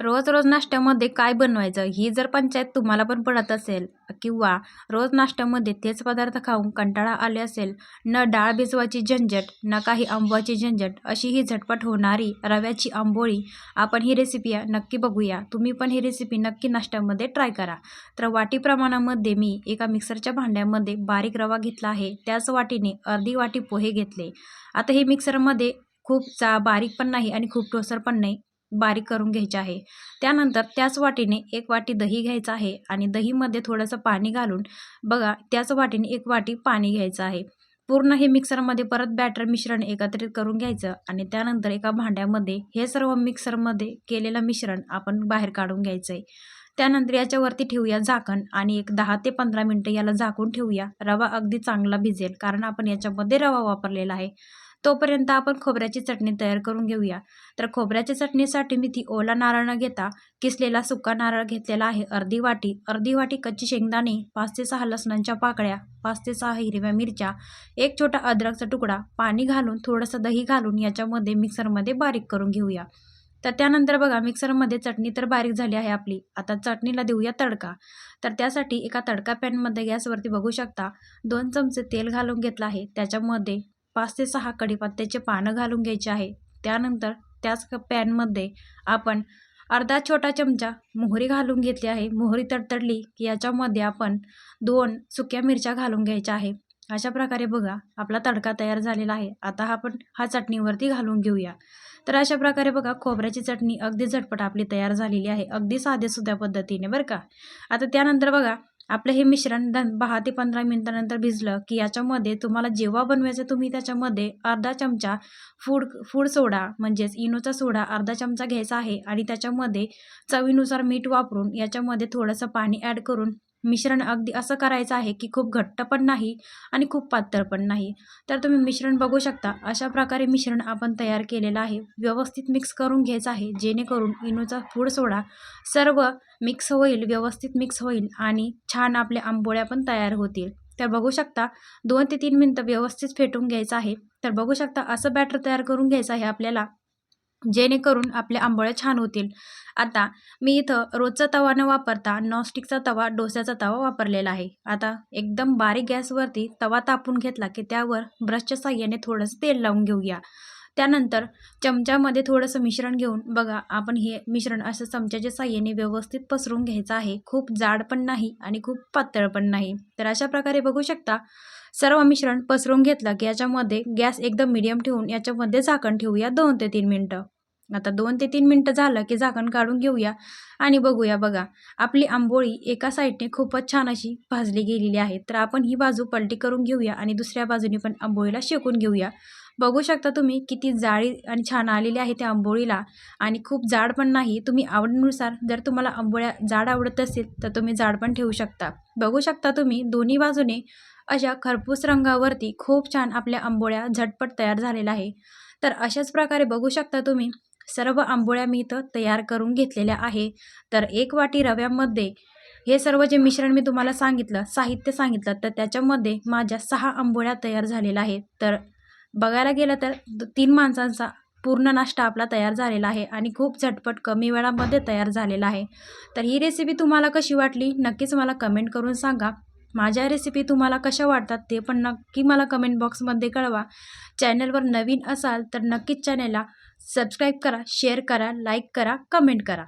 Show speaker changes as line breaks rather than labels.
रोज रोज नाश्त्यामध्ये काय बनवायचं? ही जर पंचायत तुम्हाला पण पडत असेल किंवा रोज नाश्त्यामध्ये तेच पदार्थ खाऊन कंटाळा आले असेल न डाळ भिजवायची झंझट न काही आंबवाची झंझट अशी ही झटपट होणारी रव्याची आंबोळी आपण ही रेसिपी नक्की बघूया. तुम्ही पण ही रेसिपी नक्की नाश्त्यामध्ये ट्राय करा. तर वाटी प्रमाणामध्ये मी एका मिक्सरच्या भांड्यामध्ये बारीक रवा घेतला आहे. त्याच वाटीने अर्धी वाटी पोहे घेतले. आता हे मिक्सरमध्ये खूप चा बारीक पण नाही आणि खूप टोसर पण नाही. बारीक करून घ्यायचे आहे. त्यानंतर त्याच वाटीने एक वाटी दही घ्यायचं आहे आणि दहीमध्ये थोडंसं पाणी घालून बघा त्याच वाटीने एक वाटी पाणी घ्यायचं आहे. पूर्ण हे मिक्सरमध्ये परत बॅटर मिश्रण एकत्रित करून घ्यायचं आणि त्यानंतर एका भांड्यामध्ये हे सर्व मिक्सरमध्ये केलेलं मिश्रण आपण बाहेर काढून घ्यायचं आहे. त्यानंतर याच्यावरती ठेवूया झाकण आणि एक दहा ते पंधरा मिनटं याला झाकून ठेवूया. रवा अगदी चांगला भिजेल कारण आपण याच्यामध्ये रवा वापरलेला आहे. तोपर्यंत आपण खोबऱ्याची चटणी तयार करून घेऊया. तर खोबऱ्याच्या चटणीसाठी मी ती ओला नारळ न घेता किसलेला सुका नारळ घेतलेला आहे. अर्धी वाटी. अर्धी वाटी कच्ची शेंगदाणे पाच ते सहा लसणांच्या पाकळ्या पाच ते सहा हिरव्या मिरच्या एक छोटा अद्रकचा तुकडा पाणी घालून थोडंसं दही घालून याच्यामध्ये मिक्सरमध्ये बारीक करून घेऊया. तर त्यानंतर बघा मिक्सरमध्ये चटणी तर बारीक झाली आहे आपली. आता चटणीला देऊया तडका. तर त्यासाठी एका तडका पॅनमध्ये गॅसवरती बघू शकता दोन चमचे तेल घालून घेतलं आहे. त्याच्यामध्ये पाच ते सहा कढीपत्त्याचे पानं घालून घ्यायचे आहे. त्यानंतर त्याच पॅनमध्ये आपण अर्धा छोटा चमचा मोहरी घालून घेतली आहे. मोहरी तडतडली की याच्यामध्ये आपण दोन सुक्या मिरच्या घालून घ्यायच्या आहे. अशा प्रकारे बघा आपला तडका तयार झालेला आहे. आता आपण हा चटणीवरती घालून घेऊया. तर अशा प्रकारे बघा खोबऱ्याची चटणी अगदी झटपट आपली तयार झालेली आहे. अगदी साधेसुद्धा पद्धतीने बरं का? आता त्यानंतर बघा आपलं हे मिश्रण दन दहा ते पंधरा मिनटानंतर भिजलं की याच्यामध्ये तुम्हाला जेव्हा बनवायचं तुम्ही त्याच्यामध्ये अर्धा चमचा फूड फूड सोडा म्हणजेच इनोचा सोडा अर्धा चमचा घ्यायचा आहे आणि त्याच्यामध्ये चवीनुसार मीठ वापरून याच्यामध्ये थोडंसं पाणी ॲड करून मिश्रण अगदी असं करायचं आहे की खूप घट्ट पण नाही आणि खूप पातळ पण नाही. तर तुम्ही मिश्रण बघू शकता. अशा प्रकारे मिश्रण आपण तयार केलेलं आहे. व्यवस्थित मिक्स करून घ्यायचं आहे. जेणेकरून इनोचा फूड सोडा. सर्व मिक्स होईल व्यवस्थित मिक्स होईल आणि छान आपल्या आंबोळ्या पण तयार होतील. तर बघू शकता दोन ते तीन मिनटं व्यवस्थित फेटून घ्यायचं आहे. तर बघू शकता असं बॅटर तयार करून घ्यायचं आहे आपल्याला. जेणेकरून आपल्या आंबोळ्या छान होतील. आता मी इथं रोजचा तवा न वापरता नॉनस्टिकचा तवा डोस्याचा तवा वापरलेला आहे. आता एकदम बारीक गॅसवरती तवा तापून घेतला की त्यावर ब्रशच्या साह्याने थोडंसं तेल लावून घेऊया. त्यानंतर चमच्यामध्ये थोडंसं मिश्रण घेऊन बघा आपण हे मिश्रण असं चमच्याच्या साह्याने व्यवस्थित पसरून घ्यायचं आहे. खूप जाड पण नाही आणि खूप पातळ पण नाही. तर अशा प्रकारे बघू शकता सर्व मिश्रण पसरून घेतलं की याच्यामध्ये गॅस एकदम मिडियम ठेवून याच्यामध्ये झाकण ठेवूया दोन ते तीन मिनटं. आता दोन ते तीन मिनटं झालं की झाकण काढून घेऊया आणि बघूया बघा आपली आंबोळी एका साईडने खूपच छान अशी भाजली गेलेली आहे. तर आपण ही बाजू पलटी करून घेऊया आणि दुसऱ्या बाजूने पण आंबोळीला शेकून घेऊया. बघू शकता तुम्ही किती जाळी आणि छान आलेली आहे त्या आंबोळीला आणि खूप जाड पण नाही. तुम्ही आवडीनुसार जर तुम्हाला आंबोळ्या जाड आवडत असेल तर तुम्ही जाड पण ठेवू शकता. बघू शकता तुम्ही दोन्ही बाजूने अशा खरपूस रंगावरती खूप छान आपल्या आंबोळ्या झटपट तयार झालेल्या आहे. तर अशाच प्रकारे बघू शकता तुम्ही सर्व आंबोळ्या मी इथं तयार करून घेतलेल्या आहे. तर एक वाटी रव्यामध्ये हे सर्व जे मिश्रण मी तुम्हाला सांगितलं साहित्य सांगितलं तर त्याच्यामध्ये माझ्या सहा आंबोळ्या तयार झालेल्या आहेत. तर बघायला गेलं तर तीन माणसांचा पूर्ण नाश्ता आपला तयार झालेला आहे आणि खूप झटपट कमी वेळामध्ये तयार झालेला आहे. तर ही रेसिपी तुम्हाला कशी वाटली? नक्कीच मला कमेंट करून सांगा. माझ्या रेसिपी तुम्हाला कशा वाटतात ते पण नक्की मला कमेंट बॉक्समध्ये कळवा. चॅनलवर नवीन असाल तर नक्कीच चॅनलला सबस्क्राईब करा शेअर करा लाईक करा कमेंट करा.